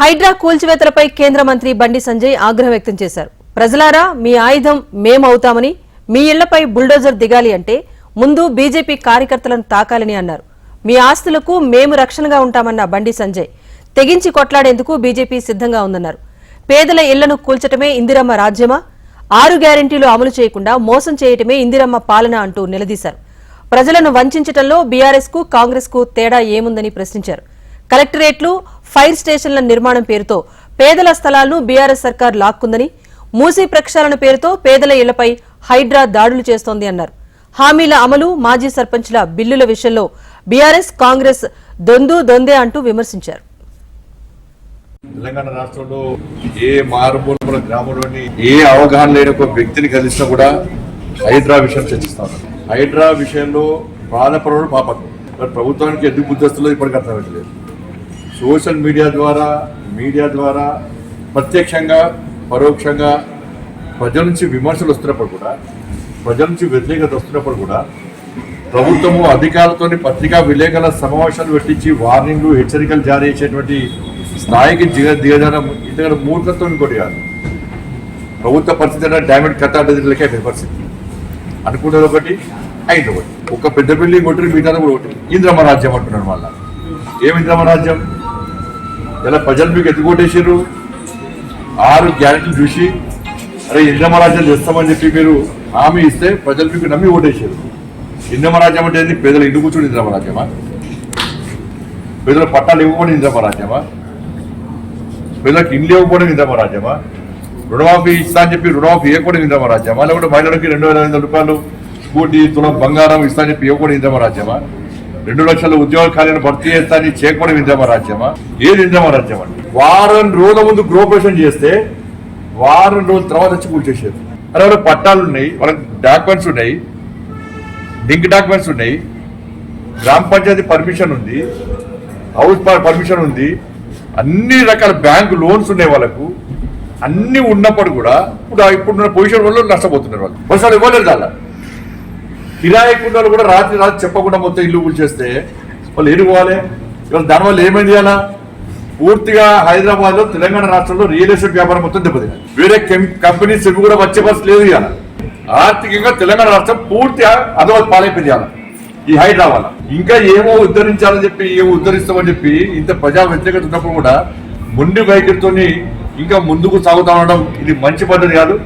హైడ్రా కూల్చివేతలపై కేంద్ర మంత్రి బండి సంజయ్ ఆగ్రహం వ్యక్తం చేశారు. ప్రజలారా మీ ఆయుధం మేమవుతామని మీ ఇళ్ళపై బుల్డోజర్ దిగాలి అంటే ముందు బీజేపీ కార్యకర్తలను తాకాలని అన్నారు. మీ ఆస్తులకు మేము రక్షణగా ఉంటామన్న బండి సంజయ్ తెగించి కొట్లాడేందుకు బీజేపీ సిద్ధంగా ఉందన్నారు. పేదల ఇళ్ళను కూల్చటమే ఇందిరమ్మ రాజ్యమా? ఆరు గ్యారెంటీలు అమలు చేయకుండా మోసం చేయటమే ఇందిరమ్మ పాలన అంటూ నిలదీశారు. ప్రజలను వంచటంలో బీఆర్ఎస్కు కాంగ్రెస్కు తేడా ఏముందని ప్రశ్నించారు. కలెక్టరేట్లు ఫైర్ స్టేషన్ల నిర్మాణం పేరుతో పేదల స్థలాలను బీఆర్ఎస్ సర్కార్ లాక్కుందని మూసీ ప్రక్షాళన పేరుతో పేదల ఇళ్ళపై హైడ్రా దాడులు చేస్తోంది అన్నారు. హామీల అమలు మాజీ సర్పంచ్ల బిల్లుల విషయంలో బీఆర్ఎస్ కాంగ్రెస్ దొందు దొందే అంటూ విమర్శించారు. తెలంగాణ రాష్ట్రంలో ఏ మారుమూల గ్రామంలోని ఏ అవగాహన లేని ఒక వ్యక్తిని కలిసినా కూడా హైడ్రా విషయం చర్చిస్తా. హైడ్రా విషయంలో బాధపడడం పాపకం మరి ప్రభుత్వానికి ఎందుకు బుద్ధి వస్తుందో ఇప్పటికీ అర్థమవుతలేదు సోషల్ మీడియా ద్వారా మీడియా ద్వారా ప్రత్యక్షంగా పరోక్షంగా ప్రజల నుంచి విమర్శలు వస్తున్నప్పుడు కూడా ప్రజల నుంచి వ్యతిరేకత వస్తున్నప్పుడు కూడా ప్రభుత్వము అధికారులతో పత్రికా విలేకరుల సమావేశాలు పెట్టించి వార్నింగ్లు హెచ్చరికలు జారీ చేసేటువంటి స్థాయికి దిగ దిగజారం ఇంతకంటే మూర్ఖత్వం ఇంకోటి కాదు. ప్రభుత్వ పరిస్థితి అంటే డ్యామేజ్ కట్టాలకే పరిస్థితి. అనుకున్నది ఒకటి అయింది ఒకటి. ఒక పెద్ద బిల్డింగ్ ఒకటి మిగతాది కూడా ఒకటి ఇంద్రమరాజ్యం అంటున్నాడు మళ్ళీ. ఏమి ఇంద్రమరాజ్యం ఇలా ప్రజలు మీకు ఎందుకు ఆరు గ్యారెంటీలు చూసి అరే ఇంద్రమరాజ్యం చేస్తామని చెప్పి మీరు హామీ ఇస్తే ప్రజలు మీకు నమ్మి ఓటేసారు ఇంద్రమరాజ్యం అంటే ఏంది? పేదలు ఇంటి కూర్చొని ఇంద్రమరాజ్యమా పేదలు పట్టాలు ఇవ్వకపోవడం ఇంద్రమరాజ్యమా పేదలకు ఇండ్లు ఇవ్వకపోవడం ఇంద్రమరాజ్యమా రుణమాఫీ ఇస్తా అని చెప్పి రుణమాఫీ ఇవ్వకూడదు ఇంద్రమ రాజ్యమా లేకుంటే మహిళలకి రెండు వేల ఐదు వందల రూపాయలు స్కూటీ తులం బంగారం ఇస్తా అని చెప్పి ఇవ్వకూడదు ఇంద్రమ రాజ్యమా రెండు లక్షల ఉద్యోగ ఖాళీలను భర్తీ చేస్తా అని చేయకపోవడం ఇంద్రమ రాజ్యమా? ఏది ఇంద్రమ రాజ్యం అండి వారం రోజుల ముందు గృహప్రవేశం చేస్తే వారం రోజుల తర్వాత వచ్చి కూల్చేసేది. అరే వాళ్ళకి పట్టాలు ఉన్నాయి వాళ్ళకి డాక్యుమెంట్స్ ఉన్నాయి లింక్ డాక్యుమెంట్స్ ఉన్నాయి గ్రామ పంచాయతీ పర్మిషన్ ఉంది హౌస్ పర్మిషన్ ఉంది అన్ని రకాల బ్యాంక్ లోన్స్ ఉన్నాయి వాళ్ళకు అన్ని ఉన్నప్పుడు కూడా ఇప్పుడు ఇప్పుడున్న పొజిషన్ వల్ల నష్టపోతున్నారు వాళ్ళు. వర్షాలు ఇవ్వలేదు అలా కిరాయికి ఉన్న వాళ్ళు కూడా రాత్రి రాత్రి చెప్పకుండా మొత్తం ఇల్లు కూల్చేస్తే వాళ్ళు ఏడు పోవాలి. ఇవాళ దానివల్ల ఏమైంది అలా? పూర్తిగా హైదరాబాద్లో తెలంగాణ రాష్ట్రంలో రియల్ ఎస్టేట్ వ్యాపారం మొత్తం దెబ్బతింది. వేరే కంపెనీస్ ఇవి కూడా వచ్చే బస్ లేదు ఇవాళ. ఆర్థికంగా తెలంగాణ రాష్ట్రం పూర్తిగా అదో పాలైపోయింది ఇవాళ. ఈ హైదరాబాద్ ఇంకా ఏమో ఉద్ధరించాలని చెప్పి ఏమో ఉద్ధరిస్తామని చెప్పి ఇంత ప్రజా వ్యతిరేకత ఉన్నప్పుడు కూడా మొండి వైఖరితోని ఇంకా ముందుకు సాగుతా ఉండడం ఇది మంచి పద్ధతి కాదు.